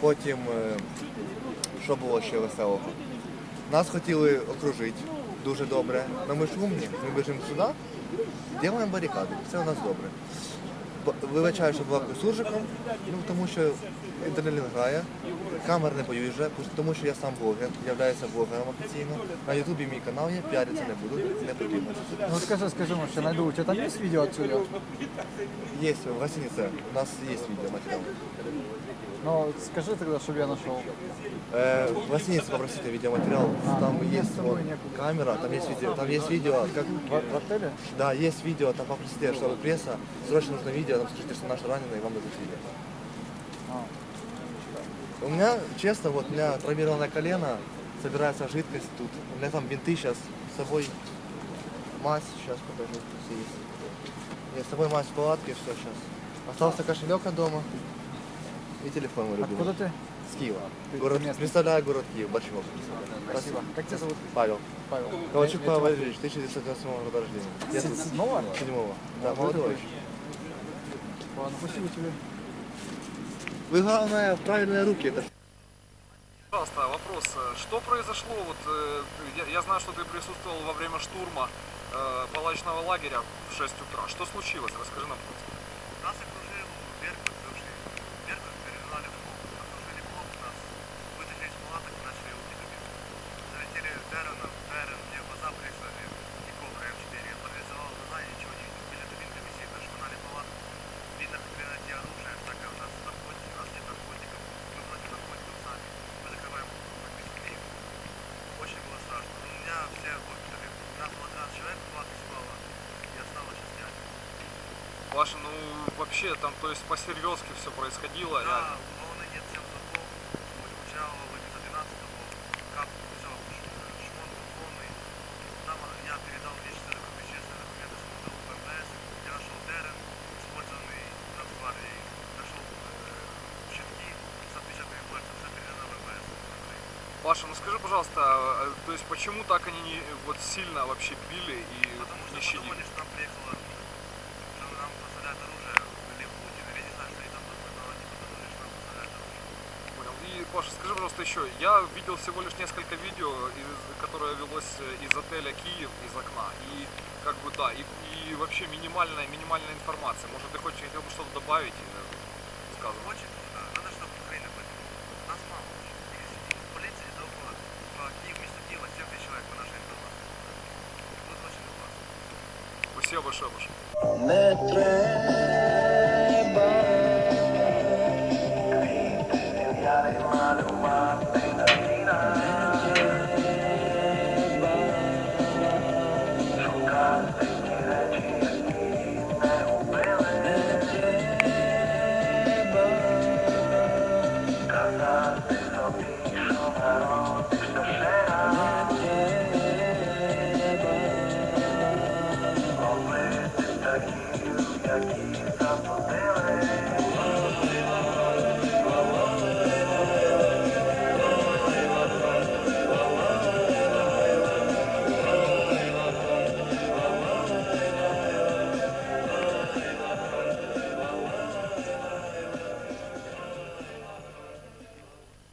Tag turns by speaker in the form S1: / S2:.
S1: Потім, е, що було ще веселого? Нас хотіли окружити дуже добре. ми ж умні, ми біжимо сюди, робимо барикади, все у нас добре. Б- Вибачаю, що балакаю суржиком, ну тому що інтернет грає, камер не боюсь вже, тому що я сам блогер, являюся блогером офіційно. На Ютубі мій канал є, піаритися не буду, не потрібно.
S2: Ну скажи, скажи, може, найду. У тебя там есть видео отсюда?
S1: Є в гостинице, у нас є відеоматеріал.
S2: Ну, скажи тогда, чтобы я нашел.
S1: Э, в гостинице попросите видеоматериал, там
S2: у меня
S1: есть
S2: с собой
S1: вот
S2: некуда.
S1: камера, там есть видео, там есть видео, как,
S2: В, в отеле?
S1: да, есть видео, там попросите, чтобы пресса, срочно нужно видео, там скажите, что наш раненый, и вам дадут видео.
S2: А.
S1: У меня, честно, вот у меня травмированное колено, собирается жидкость тут, у меня там бинты сейчас с собой, мазь, сейчас покажу, все есть. Нет, с собой мазь в палатке, все сейчас. Остался кошелек от дома и телефон мой любимый.
S2: Откуда ты?
S1: С Киева.
S2: Ты-
S1: Город,
S2: местный?
S1: представляю город Киев, большой.
S2: Спасибо. Как тебя зовут?
S1: Павел.
S2: Павел.
S1: Ковальчук
S2: Я- я
S1: Павел Валерьевич, 1998 года рождения. Я тут
S2: Седьмого?
S1: седьмого. Да,
S2: Молодой
S1: молодой.
S2: Ладно, спасибо тебе.
S1: Вы главное в правильные руки. Это
S3: Пожалуйста, вопрос. Что произошло? Вот э, я, я знаю, что ты присутствовал во время штурма э, палаточного лагеря в 6 утра. Что случилось? Расскажи нам.
S4: Нас окружил
S3: Паша, ну вообще там, то есть по-серьезки все происходило, реально.
S4: Да, у Лоны нет всем зубов. Учал за 12-го. Как взял шмон был полный. Там я передал вещи, как вещественные документы, смотрел в МВС. Я нашел Дерен, использованный Нацгвардией. Нашел э.
S3: Паша, ну скажи, пожалуйста, э, то есть почему так они не, вот сильно вообще били и
S4: Потому что
S3: не щадили?
S4: подумали, что нам приехало оружие. Что нам поставляют оружие. Или Путин, или я не знаю, что они там думают, но они подумали, что нам поставляют оружие.
S3: Понял. И, Паша, скажи, пожалуйста, еще, я видел всего лишь несколько видео, из- которое велось э, из отеля Киев, из окна, и как бы да, и, и вообще минимальная, минимальная информация. Может, ты хочешь, хотел бы что-то добавить или сказать?
S4: Очень нужно. Надо, чтобы Украина подняла. Нас мало очень. В полиции до по Киев, вместо Киева 7 тысяч человек по нашей информации. Будет очень классно.
S3: Спасибо большое, Паша.
S5: Thank you.